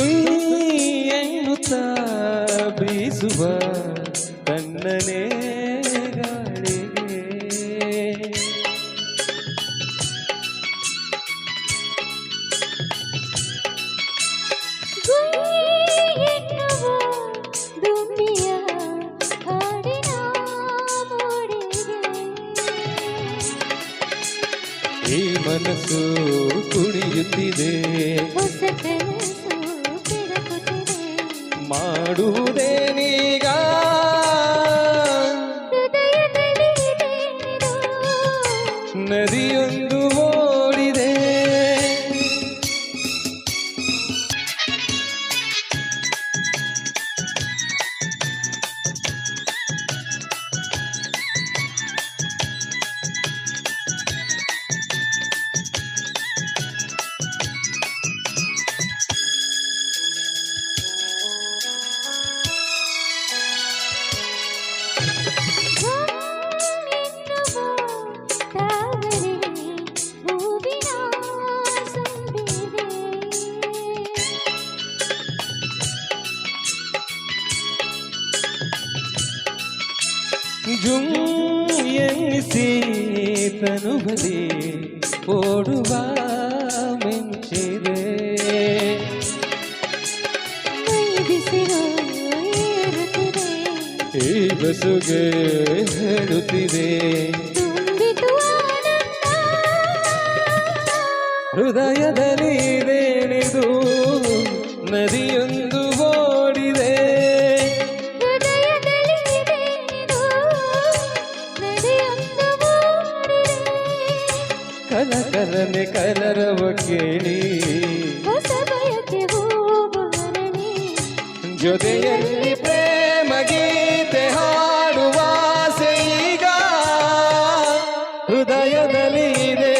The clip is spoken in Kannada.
ಸುಯ್ ಬೀಸುವ ತನ್ನನೇ ಗಾಳಿಗೆ ಈ ಮನಸ್ಸು ಕುಣಿಯುತ್ತಿದೆ. ಹೊಸ ಕನಸು ಮಾಡುವುದೇನೀಗ? ನದಿಯೊಂದು ಜುಂ ಎನ್ನಿಸಿ ತನುಬಲಿ ಓಡುವ ಮಿಂಚಿದೆ ಮೈ ಬಿಸಿಲು ಏರುತ್ತಿದೆ ಈ ಬಸುಗೆ ಹೇಳುತ್ತಿದೆ ತುಂಬಿತು ಆನಂದ ಹೃದಯದಲ್ಲಿ ಇದೇನಿದು ನದಿಯೊಂದು ಕಲನೆ ಕಲರವ ಕೇಳಿ ಹೊಸ ಬಯಕೆ ಹೂವಾರಣಿ. ಜೊತೆಯಲ್ಲಿ ಪ್ರೇಮ ಗೀತೆ ಹಾಡುವ ಈಗ ಹೃದಯದಲ್ಲಿ ಇದೇನಿದು